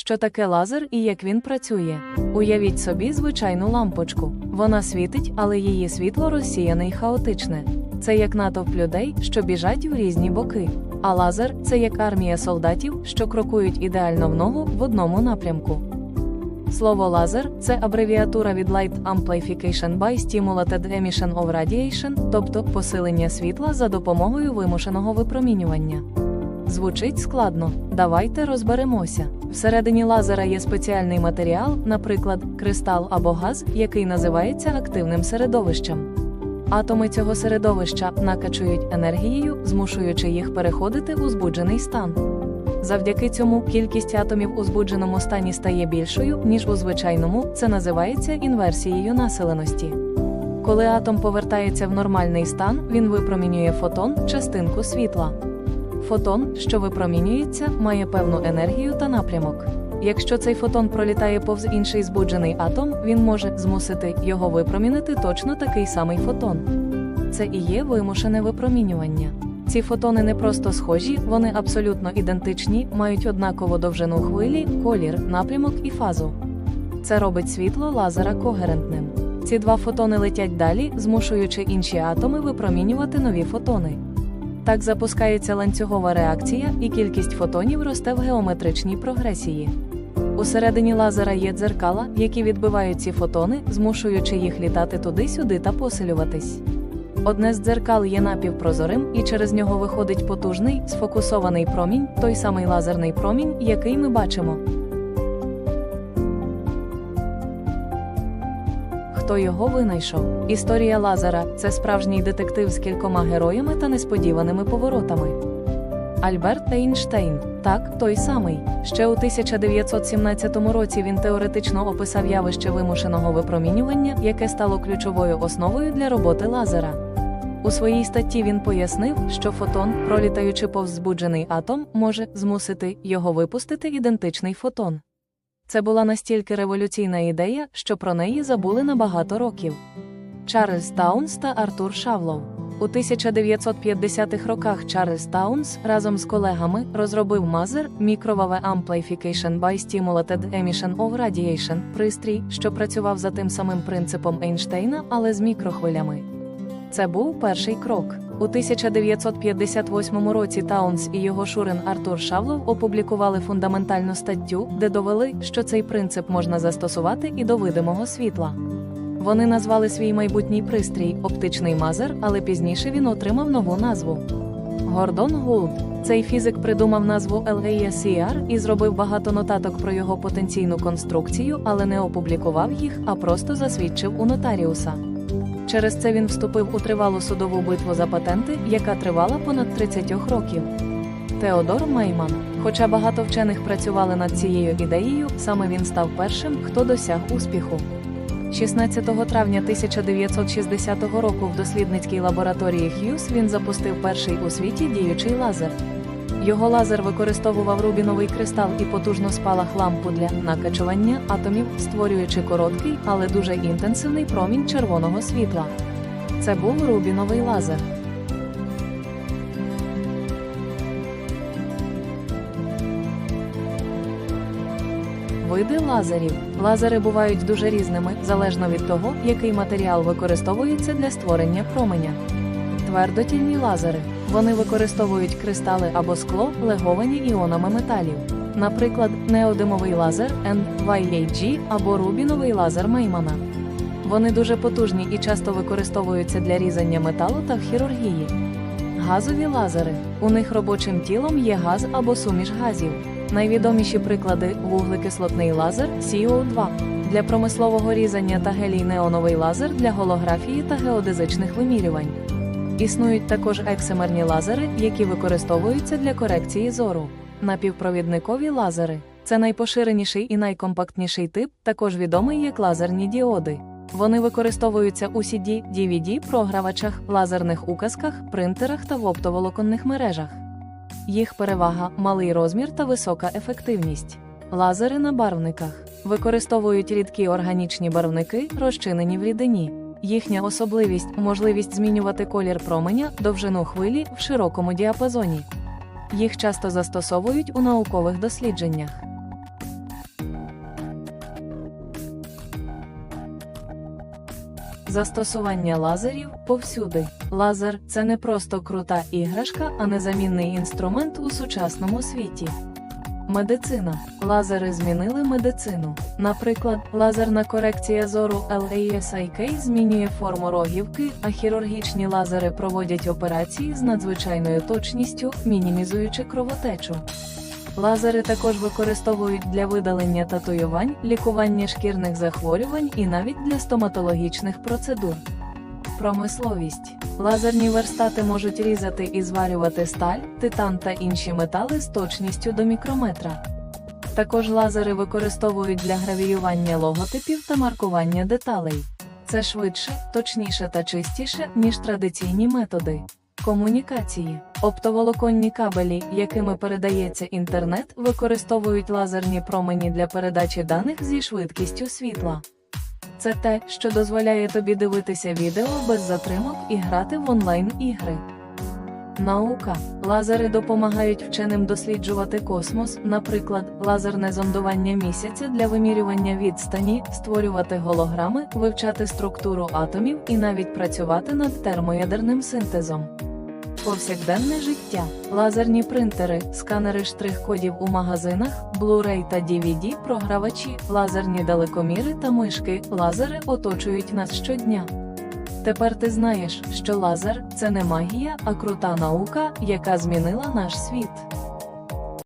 що таке лазер і як він працює. Уявіть собі звичайну лампочку. Вона світить, але її світло розсіяне й хаотичне. Це як натовп людей, що біжать в різні боки. А лазер це як армія солдатів, що крокують ідеально в ногу в одному напрямку. Слово лазер це абревіатура від Light Amplification by Stimulated Emission of Radiation, тобто посилення світла за допомогою вимушеного випромінювання. Звучить складно. Давайте розберемося. Всередині лазера є спеціальний матеріал, наприклад, кристал або газ, який називається активним середовищем. Атоми цього середовища накачують енергією, змушуючи їх переходити у збуджений стан. Завдяки цьому кількість атомів у збудженому стані стає більшою, ніж у звичайному, це називається інверсією населеності. Коли атом повертається в нормальний стан, він випромінює фотон, частинку світла. Фотон, що випромінюється, має певну енергію та напрямок. Якщо цей фотон пролітає повз інший збуджений атом, він може змусити його випромінити точно такий самий фотон. Це і є вимушене випромінювання. Ці фотони не просто схожі, вони абсолютно ідентичні, мають однакову довжину хвилі, колір, напрямок і фазу. Це робить світло лазера когерентним. Ці два фотони летять далі, змушуючи інші атоми випромінювати нові фотони. Так запускається ланцюгова реакція, і кількість фотонів росте в геометричній прогресії. Усередині лазера є дзеркала, які відбивають ці фотони, змушуючи їх літати туди-сюди та посилюватись. Одне з дзеркал є напівпрозорим, і через нього виходить потужний, сфокусований промінь, той самий лазерний промінь, який ми бачимо. Хто його винайшов? Історія лазера це справжній детектив з кількома героями та несподіваними поворотами. Альберт Ейнштейн, так, той самий. Ще у 1917 році він теоретично описав явище вимушеного випромінювання, яке стало ключовою основою для роботи лазера. У своїй статті він пояснив, що фотон, пролітаючи повз збуджений атом, може змусити його випустити ідентичний фотон. Це була настільки революційна ідея, що про неї забули на багато років. Чарльз Таунс та Артур Шавлов. У 1950-х роках Чарльз Таунс разом з колегами розробив мазер Microwave Amplification by Stimulated Emission of Radiation пристрій, що працював за тим самим принципом Ейнштейна, але з мікрохвилями. Це був перший крок. У 1958 році Таунс і його шурин Артур Шавлов опублікували фундаментальну статтю, де довели, що цей принцип можна застосувати і до видимого світла. Вони назвали свій майбутній пристрій оптичний мазер, але пізніше він отримав нову назву. Гордон Гулд. Цей фізик придумав назву LASER і зробив багато нотаток про його потенційну конструкцію, але не опублікував їх, а просто засвідчив у нотаріуса. Через це він вступив у тривалу судову битву за патенти, яка тривала понад 30 років. Теодор Мейман. Хоча багато вчених працювали над цією ідеєю, саме він став першим, хто досяг успіху. 16 травня 1960 року в дослідницькій лабораторії Х'юз він запустив перший у світі діючий лазер. Його лазер використовував рубіновий кристал і потужну спалах лампу для накачування атомів, створюючи короткий, але дуже інтенсивний промінь червоного світла. Це був рубіновий лазер. Види лазерів. Лазери бувають дуже різними, залежно від того, який матеріал використовується для створення променя. Твердотільні лазери. Вони використовують кристали або скло, леговані іонами металів. Наприклад, неодимовий лазер NYAG або рубіновий лазер Меймана. Вони дуже потужні і часто використовуються для різання металу та хірургії. Газові лазери. У них робочим тілом є газ або суміш газів. Найвідоміші приклади вуглекислотний лазер CO2 для промислового різання та гелій-неоновий лазер для голографії та геодезичних вимірювань. Існують також ексимерні лазери, які використовуються для корекції зору. Напівпровідникові лазери це найпоширеніший і найкомпактніший тип, також відомий як лазерні діоди. Вони використовуються у CD, DVD, програвачах, лазерних указках, принтерах та в оптоволоконних мережах. Їх перевага малий розмір та висока ефективність. Лазери на барвниках використовують рідкі органічні барвники, розчинені в рідині. Їхня особливість можливість змінювати колір променя, довжину хвилі в широкому діапазоні. Їх часто застосовують у наукових дослідженнях. Застосування лазерів повсюди. Лазер це не просто крута іграшка, а незамінний інструмент у сучасному світі. Медицина. Лазери змінили медицину. Наприклад, лазерна корекція зору LASIK змінює форму рогівки, а хірургічні лазери проводять операції з надзвичайною точністю, мінімізуючи кровотечу. Лазери також використовують для видалення татуювань, лікування шкірних захворювань і навіть для стоматологічних процедур. Промисловість. Лазерні верстати можуть різати і зварювати сталь, титан та інші метали з точністю до мікрометра. Також лазери використовують для гравіювання логотипів та маркування деталей. Це швидше, точніше та чистіше, ніж традиційні методи. Комунікації. Оптоволоконні кабелі, якими передається інтернет, використовують лазерні промені для передачі даних зі швидкістю світла. Це те, що дозволяє тобі дивитися відео без затримок і грати в онлайн-ігри. Наука. Лазери допомагають вченим досліджувати космос, наприклад, лазерне зондування місяця для вимірювання відстані, створювати голограми, вивчати структуру атомів і навіть працювати над термоядерним синтезом. Повсякденне життя, лазерні принтери, сканери штрих-кодів у магазинах, Blu-ray та DVD, програвачі, лазерні далекоміри та мишки, лазери оточують нас щодня. Тепер ти знаєш, що лазер це не магія, а крута наука, яка змінила наш світ.